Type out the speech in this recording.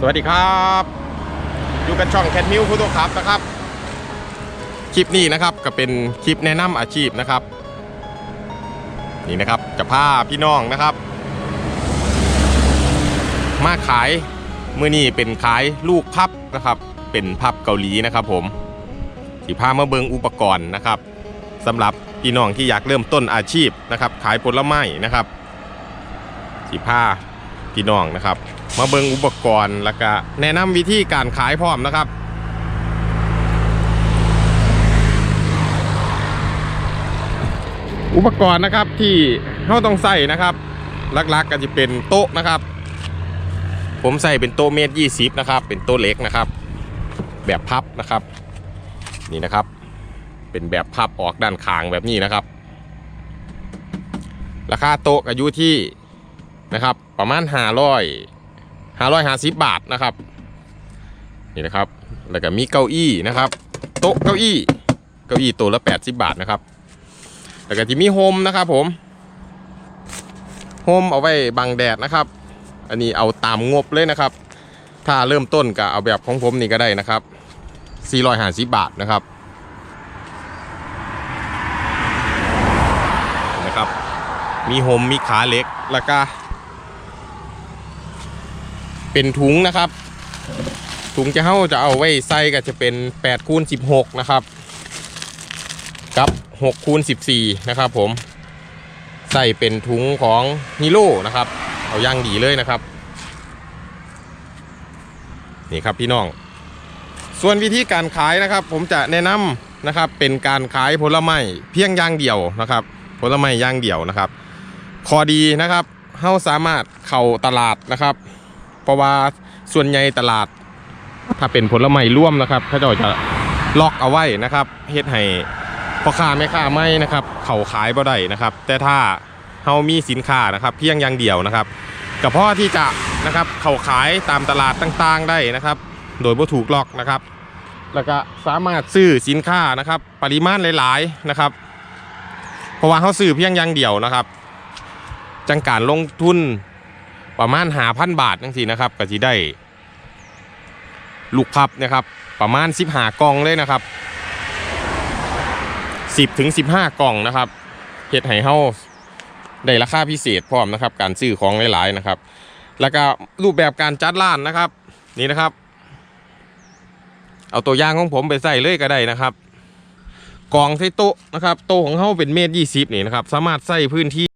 สวัสดีครับ อยู่กันช่องแคทมิวผู้ตัวครับนะครับ คลิปนี้นะครับก็เป็นคลิปแนะนำอาชีพนะครับ นี่นะครับจะพาพี่น้องนะครับ มาขายเมื่อนี้เป็นขายลูกพับนะครับ เป็นพับเกาหลีนะครับ ผมสีพามาเบิงอุปกรณ์นะครับสำหรับพี่น้องที่อยากเริ่มต้นอาชีพนะครับ ขายผลไม้นะครับสีพา พี่น้องนะครับ มาเบิงอุปกรณ์แล้วก็แนะนำวิธีการขายพร้อมนะครับอุปกรณ์นะครับที่เราต้องใส่นะครับหลักๆก็จะเป็นโต๊ะนะครับ ผมใส่เป็นโต๊ะเมตรยี่สิบนะครับ เป็นโต๊ะเล็กนะครับ แบบพับนะครับ นี่นะครับ เป็นแบบพับออกด้านข้างแบบนี้นะครับ ราคาโต๊ะก็อยู่ที่ นะครับ ประมาณห้าร้อยห้าร้อยห้าสิบบาทนะครับ นี่นะครับ แล้วก็มีเก้าอี้นะครับ โต๊ะเก้าอี้ เก้าอี้ตัวละแปดสิบบาทนะครับ แล้วก็จะมีโฮมนะครับผม โฮมเอาไว้บังแดดนะครับ อันนี้เอาตามงบเลยนะครับ ถ้าเริ่มต้นก็เอาแบบของผมนี่ก็ได้นะครับ450บาทนะครับนะครับ มีโฮมมีขาเล็กแล้วก็ เป็นถุงนะครับ ถุงจะเข้าจะเอาไว้ใส่ก็จะเป็น8คูณ16 นะครับ กับ6คูณ14 นะครับผม ใส่เป็นถุงของฮีโร่นะครับ เอาย่างดีเลยนะครับ นี่ครับพี่น้อง ส่วนวิธีการขายนะครับ ผมจะแนะนำนะครับ เป็นการขายผลไม้เพียงย่างเดียวนะครับ ผลไม้ย่างเดียวนะครับ ข้อดีนะครับเฮาสามารถเข้าตลาดนะครับ เพราะว่าส่วนใหญ่ตลาด ถ้าเป็นผลไม้ร่วมนะครับเขาจะจะล็อกเอาไว้นะครับเฮ็ดให้พ่อค้าแม่ค้าไม่นะครับ เขาขายบ่ได้นะครับ แต่ถ้าเฮามีสินค้านะครับ เพียงอย่างเดียวนะครับก็พอที่จะนะครับเขาขายตามตลาดต่างๆได้นะครับ โดยบ่ถูกล็อกนะครับ แล้วก็สามารถซื้อสินค้านะครับ ปริมาณหลายๆนะครับ เพราะว่าเขาซื้อเพียงอย่างเดียวนะครับ จังการลงทุน ประมาณหาพันบาทจังสินะครับก็จะได้ ลูกพับนะครับ ประมาณ15กล่องเลยนะครับ10ถึง15กล่องนะครับเฮ็ดให้เฮาได้ราคาพิเศษพร้อมนะครับ การซื้อของหลายๆนะครับ แล้วก็รูปแบบการจัดร้านนะครับ นี่นะครับ เอาตัวอย่างของผมไปใส่เลยก็ได้นะครับกล่องใส่โต๊ะนะครับโต๊ะของเฮาเป็นเมตรยี่สิบนี่นะครับ สามารถใส่พื้นที่